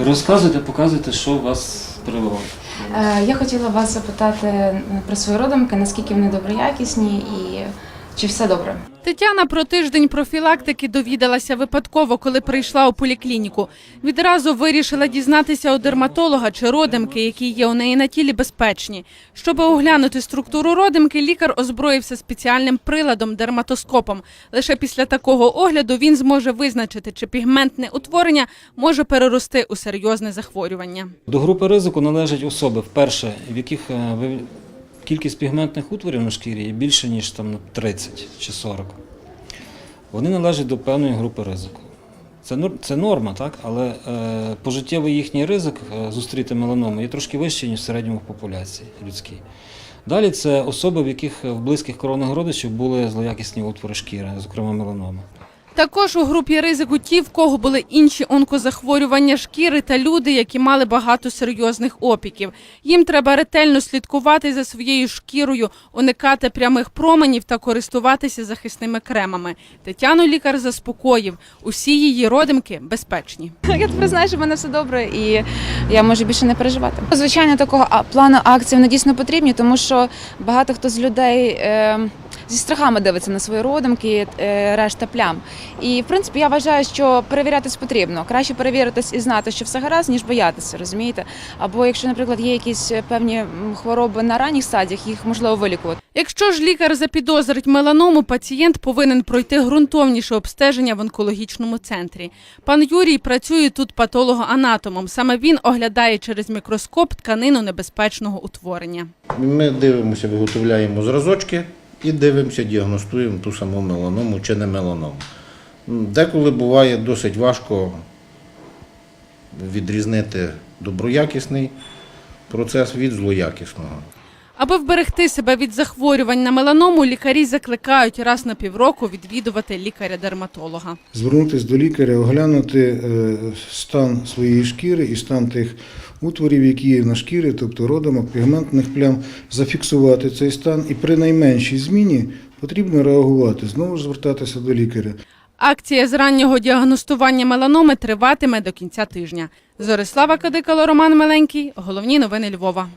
Розказуйте, показуйте, що вас привело. Е, Я хотіла вас запитати про свої родинки, наскільки вони доброякісні і чи все добре? Тетяна про тиждень профілактики довідалася випадково, коли прийшла у поліклініку. Відразу вирішила дізнатися у дерматолога, чи родимки, які є у неї на тілі, безпечні. Щоб оглянути структуру родимки, лікар озброївся спеціальним приладом дерматоскопом. Лише після такого огляду він зможе визначити, чи пігментне утворення може перерости у серйозне захворювання. До групи ризику належать особи, вперше, в яких е, ви- кількість пігментних утворів на шкірі є більше, ніж там 30 чи 40. Вони належать до певної групи ризику. Це, це норма, так? але е, пожиттєвий їхній ризик е, зустріти меланому є трошки вищий, ніж в середньому в популяції людській. Далі це особи, в яких в близьких коронних родичів були злоякісні утвори шкіри, зокрема меланоми. Також у групі ризику ті, в кого були інші онкозахворювання шкіри та люди, які мали багато серйозних опіків. Їм треба ретельно слідкувати за своєю шкірою, уникати прямих променів та користуватися захисними кремами. Тетяну лікар заспокоїв. Усі її родимки безпечні. Я тепер знаю, що в мене все добре, і я можу більше не переживати. Звичайно, такого плану акцій вони дійсно потрібні, тому що багато хто з людей е, зі страхами дивиться на свої родимки, е, решта плям. І в принципі я вважаю, що перевірятись потрібно. Краще перевіритись і знати, що все гаразд, ніж боятися, розумієте? Або якщо, наприклад, є якісь певні хвороби на ранніх стадіях, їх можливо вилікувати. Якщо ж лікар запідозрить меланому, пацієнт повинен пройти ґрунтовніше обстеження в онкологічному центрі. Пан Юрій працює тут патологоанатомом. Саме він оглядає через мікроскоп тканину небезпечного утворення. Ми дивимося, виготовляємо зразочки і дивимося, діагностуємо ту саму меланому чи не меланому. Деколи буває досить важко відрізнити доброякісний процес від злоякісного. Аби вберегти себе від захворювань на меланому, лікарі закликають раз на півроку відвідувати лікаря-дерматолога. звернутися до лікаря, оглянути е, стан своєї шкіри і стан тих утворів, які є на шкірі, тобто родимок, пігментних плям, зафіксувати цей стан і при найменшій зміні потрібно реагувати, знову ж звертатися до лікаря. Акція з раннього діагностування меланоми триватиме до кінця тижня. Зорислава Кадикало, Роман Меленький. Головні новини Львова.